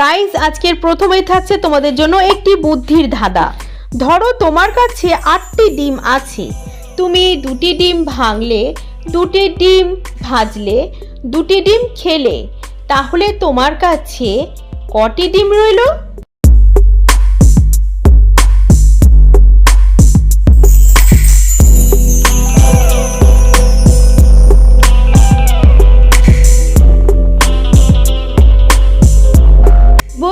Guys আজকের প্রথমেই থাকছে তোমাদের জন্য একটি বুদ্ধির ধাঁধা। ধরো তোমার কাছে আটটি ডিম আছে। তুমি দুটি ডিম ভাঙলে, দুটি ডিম ভাজলে, দুটি ডিম খেলে, তাহলে তোমার কাছে কটি ডিম রইল?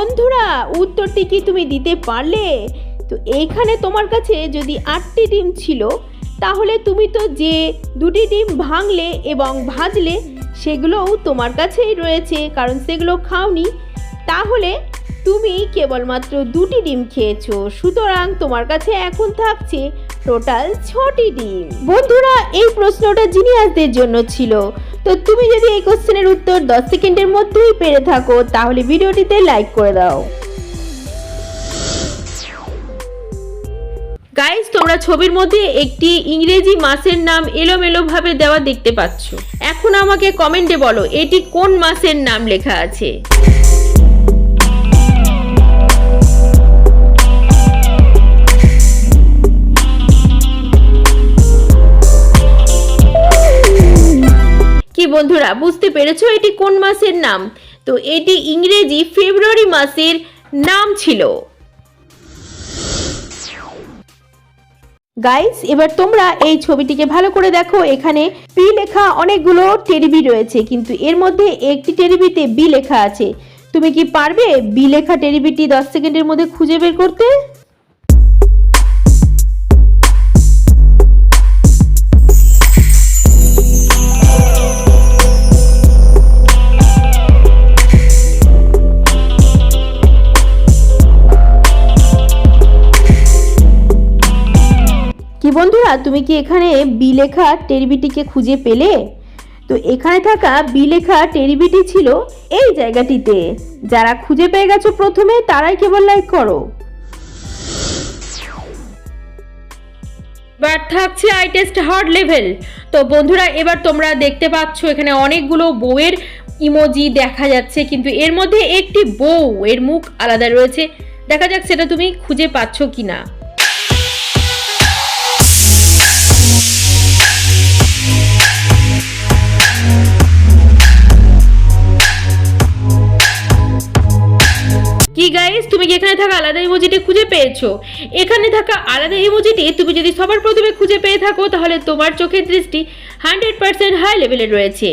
বন্ধুরা, উত্তরটি কি তুমি দিতে পারলে? তো এইখানে তোমার কাছে যদি আটটি ডিম ছিল, তাহলে তুমি তো যে দুটি ডিম ভাঙলে এবং ভাজলে, সেগুলোও তোমার কাছেই রয়েছে, কারণ সেগুলো খাওনি। তাহলে তুমি কেবলমাত্র দুটি ডিম খেয়েছো, সুতরাং তোমার কাছে এখন থাকছে টোটাল ছটি ডিম। বন্ধুরা, এই প্রশ্নটা জিনিয়াসদের জন্য ছিল। তো তুমি যদি এই কোশ্চেনের উত্তর দশ সেকেন্ডের মধ্যেই পেরে থাকো, তাহলে ভিডিওটিতে লাইক করে দাও। গাইজ তোমরা ছবির মধ্যে একটি ইংরেজি মাসের নাম এলোমেলোভাবে দেওয়া দেখতে পাচ্ছ। এখন আমাকে কমেন্টে বলো, এটি কোন মাসের নাম লেখা আছে? বন্ধুরা, বুঝতে পেরেছ এটি কোন মাসের নাম? তো এটি ইংরেজি ফেব্রুয়ারি মাসের নাম ছিল। গাইস এবার তোমরা এই ছবিটিকে ভালো করে দেখো। এখানে পি লেখা অনেকগুলো টেরিবি রয়েছে, কিন্তু এর মধ্যে একটি টেরিবিতে বি লেখা আছে। তুমি কি পারবে বি লেখা টেরিবিটি দশ সেকেন্ডের মধ্যে খুঁজে বের করতে? তুমি কি এখানে বি লেখা টেরিবিটিকে খুঁজে পেলে? তো এখানে থাকা বি লেখা টেরিবিটি ছিল এই জায়গাটিতে। যারা খুঁজে পেয়ে গেছো প্রথমে, তারাই কেবল লাইক করো। এবার থাকছে আই টেস্ট হার্ড লেভেল তো বন্ধুরা, এবার তোমরা দেখতে পাচ্ছ এখানে অনেকগুলো বউয়ের ইমোজি দেখা যাচ্ছে, কিন্তু এর মধ্যে একটি বউ, এর মুখ আলাদা রয়েছে। দেখা যাক সেটা তুমি খুঁজে পাচ্ছ কি এখানে থাকা আলাদা ইমোজিটি খুঁজে পেয়েছ। এখানে থাকা আলাদা ইমোজিটি তুমি যদি সবার প্রথমে খুঁজে পেয়ে থাকো, তাহলে তোমার চোখের দৃষ্টি হান্ড্রেড পার্সেন্ট হাই লেভেলে রয়েছে।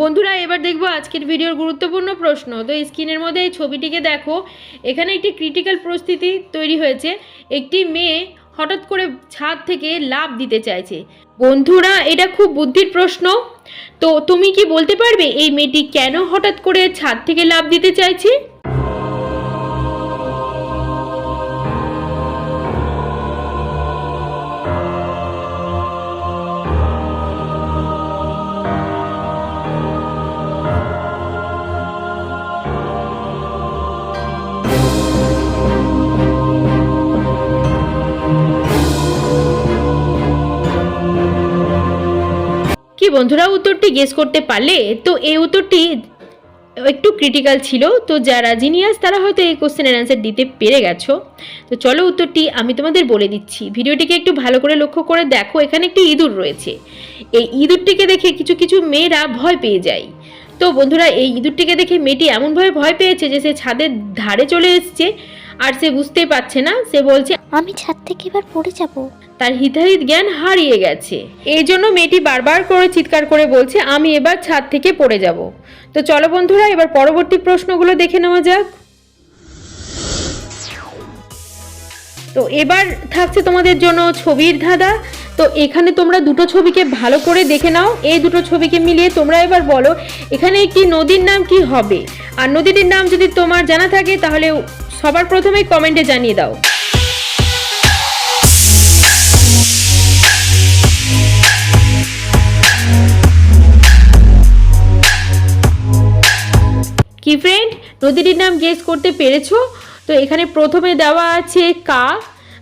বন্ধুরা, এবার দেখব আজকের ভিডিওর গুরুত্বপূর্ণ প্রশ্ন। তো স্ক্রিনের মধ্যে এই ছবিটিকে দেখো। এখানে একটি ক্রিটিক্যাল পরিস্থিতি তৈরি হয়েছে। একটি মেয়ে হঠাৎ করে ছাদ থেকে লাভ দিতে চাইছে। বন্ধুরা, এটা খুব বুদ্ধির প্রশ্ন। তো তুমি কি বলতে পারবে এই মেয়েটি কেন হঠাৎ করে ছাদ থেকে লাভ দিতে চাইছে? বন্ধুরা উত্তরটি গেস করতে পারলে, তো এই উত্তরটি একটু ক্রিটিক্যাল ছিল। তো যারা জিনিয়াস তারা হয়তো এই কোশ্চেনের অ্যান্সার দিতে পেরে গেছো। তো চলো উত্তরটি আমি তোমাদের বলে দিচ্ছি। ভিডিওটিকে একটু ভালো করে লক্ষ্য করে দেখো, এখানে একটি ইঁদুর রয়েছে। এই ইঁদুরটিকে দেখে কিছু কিছু মেয়েরা ভয় পেয়ে যায়। তো বন্ধুরা, এই ইঁদুরটিকে দেখে মেয়েটি এমনভাবে ভয় পেয়েছে যে সে ছাদের ধারে চলে এসছে। আর সে বুঝতেই পারছে না সে বলছে আমি ছাদ থেকে এবার পড়ে যাব। তার হিতাহিত জ্ঞান হারিয়ে গেছে। এই জন্য মেয়েটি বারবার করে চিৎকার করে বলছে আমি এবার ছাদ থেকে পড়ে যাব। তো চলো বন্ধুরা এবার পরবর্তী প্রশ্নগুলো দেখে নেওয়া যাক। তো এবার থাকছে তোমাদের জন্য ছবির ধাঁধা। তো এখানে তোমরা দুটো ছবিকে ভালো করে দেখে নাও। এই দুটো ছবিকে মিলিয়ে তোমরা এবার বলো এখানে একটি নদীর নাম কি হবে? আর নদীটির নাম যদি তোমার জানা থাকে তাহলে সবার প্রথমে কমেন্টে জানিয়ে দাও। কি ফ্রেন্ড নদীটির নাম গেস করতে পেরেছ? তো এখানে প্রথমে দেওয়া আছে কা,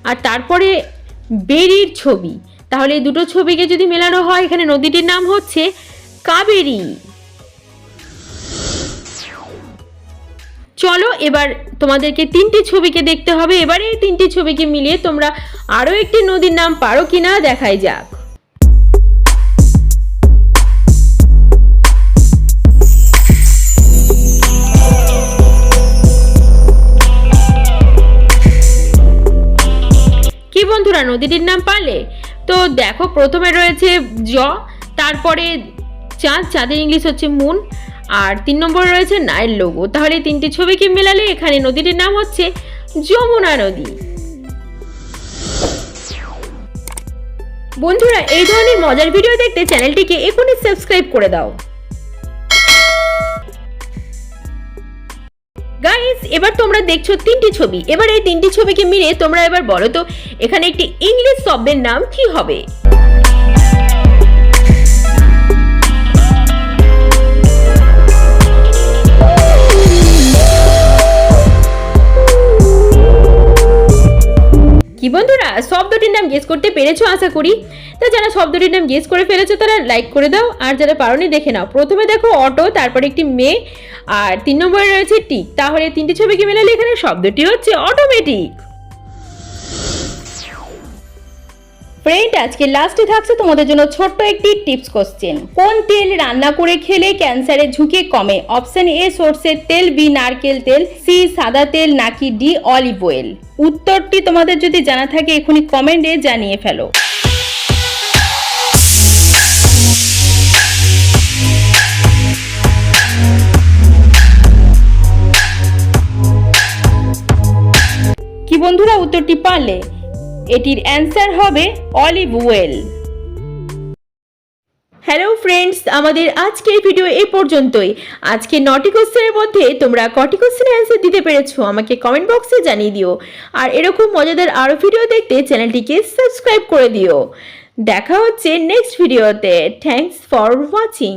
আর তারপরে বেরির ছবি। তাহলে এই দুটো ছবিকে যদি মেলানো হয়, এখানে নদীটির নাম হচ্ছে কাবেরী। চলো, এবার তোমাদেরকে তিনটি ছবিকে দেখতে হবে। এবারে এই তিনটি ছবিকে মিলিয়ে তোমরা আরও একটি নদীর নাম পারো কিনা দেখাই যাক। কি বন্ধুরা, নদীটির নাম পারলে? তো দেখো, প্রথমে রয়েছে জ, তারপরে চাঁদ চাঁদের ইংলিশ হচ্ছে মুন আর তিন নম্বরে রয়েছে নাইল লোগো। তাহলে তিনটি ছবিকে মেলালে? এখানে নদীটির নাম হচ্ছে যমুনা নদী। বন্ধুরা, এই ধরনের মজার ভিডিও দেখতে চ্যানেলটিকে এখনই সাবস্ক্রাইব করে দাও। গাইস এবার তোমরা দেখছ তিনটি ছবি। এবার এই তিনটি ছবিকে মিলে তোমরা এবার বলো তো, এখানে একটি ইংলিশ শব্দের নাম কি হবে? শব্দটির নাম গেস করতে পেরেছ আশা করি। তা যারা শব্দটির নাম গেস করে ফেলেছো, তারা লাইক করে দাও। আর যারা পারোনি, দেখে নাও। প্রথমে দেখো অটো তারপরে একটি মেয়ে, আর তিন নম্বরে রয়েছে টিক। তাহলে তিনটি ছবিকে মেলালে এখানে শব্দটি হচ্ছে অটোমেটিক ফ্রেন্ড আজকে লাস্টে থাকছে তোমাদের জন্য ছোট্ট একটি টিপস কোশ্চেন কোন তেল রান্না করে খেলে ক্যান্সারের ঝুঁকি কমে? অপশন এ সর্ষের তেল বি নারকেল তেল সি সাদা তেল, নাকি ডি অলিভ অয়েল উত্তরটি তোমাদের যদি জানা থাকে, এখনই কমেন্টে জানিয়ে ফেলো। কি বন্ধুরা, উত্তরটি পারলে? এটির অ্যান্সার হবে অলিভ ওয়েল হ্যালো ফ্রেন্ডস আমাদের আজকের ভিডিও এই পর্যন্তই। আজকে নটি কোশ্চেনের মধ্যে তোমরা কটি কোশ্চেনের অ্যান্সার দিতে পেরেছ, আমাকে কমেন্ট বক্সে জানিয়ে দিও। আর এরকম মজাদার আরও ভিডিও দেখতে চ্যানেলটিকে সাবস্ক্রাইব করে দিও। দেখা হচ্ছে নেক্সট ভিডিওতে থ্যাঙ্কস ফর ওয়াচিং